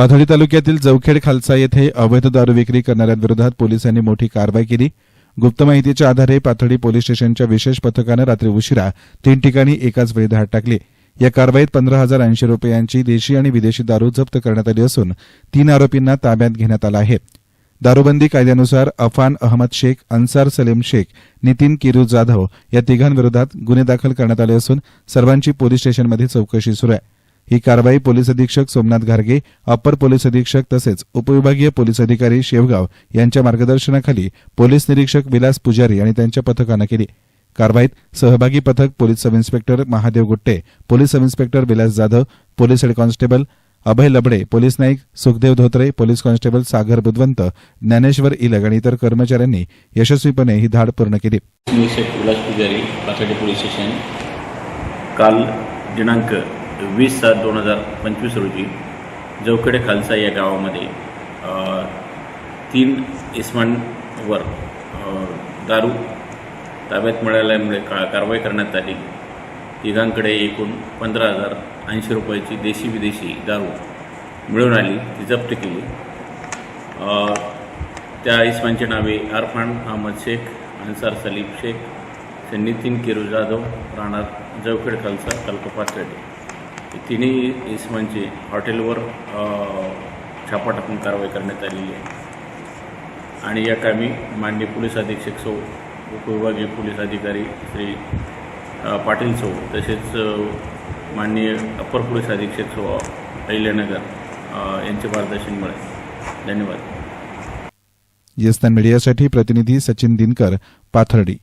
पाथर्डी तालुक्यातील जवखेड खालसा येथे अवैध दारू विक्री करणाऱ्यांविरोधात पोलिसांनी मोठी कारवाई केली. गुप्त माहितीच्या आधारे पाथर्डी पोलीस स्टेशनच्या विशेष पथकानं रात्री उशिरा तीन ठिकाणी एकाच वेळी धाड टाकली. या कारवाईत पंधरा हजार ऐंशी रुपयांची देशी आणि विदेशी दारू जप्त करण्यात आली असून तीन आरोपींना ताब्यात घेण्यात आलं आहे. दारूबंदी कायद्यानुसार अफान अहमद शेख अन्सार सलीम शेख नितीन किरू जाधव या तिघांविरोधात गुन्हे दाखल करण्यात आले असून सर्वांची पोलीस स्टेशनमध्ये चौकशी सुरू आहे. ही कारवाई पोलीस अधीक्षक सोमनाथ घारगे अप्पर पोलीस अधीक्षक तसेच उपविभागीय पोलीस अधिकारी शेवगाव यांच्या मार्गदर्शनाखाली पोलीस निरीक्षक विलास पुजारी आणि त्यांच्या पथकानं केली. कारवाईत सहभागी पथक police sub inspector Mahadev Gutte police sub inspector Vilas Jadhav police head constable Abhay Labade police naik Sukhdev Dhotre police constable Sagar Budhwant Dnyaneshwar Ilag आणि इतर कर्मचाऱ्यांनी यशस्वीपणे ही धाड पूर्ण केली. विलास पुजारी पाथर्डी पोलीस स्टेशन. काल दिनांक वीस सात दोन हजार पंचवीस रोजी जवखेडे खालसा या गावामध्ये तीन इस्मांवर दारू ताब्यात मिळाल्यामुळे का कारवाई करण्यात आली. तिघांकडे एकूण पंधरा हजार ऐंशी रुपयाची देशी विदेशी दारू मिळून आली ती जप्त केली. त्या इस्मानची नावे अरफान अहमद शेख अन्सार सलीम शेख नितीन किरू जाधव राहणार जवखेड खालसा तालुका पाथर्डी तिन्ही इस्मानची हॉटेलवर छापा टाकून कारवाई करण्यात आलेली आहे. आणि या कामी मान्य पोलीस अधीक्षक सौ उपविभागीय पोलीस अधिकारी श्री पाटील सौ तसेच माननीय अप्पर पोलीस अधीक्षक सौ अहिल्यानगर यांचे मार्गदर्शन मिळेल. धन्यवाद. येस्तान मीडियासाठी प्रतिनिधी सचिन दिनकर पाथर्डी.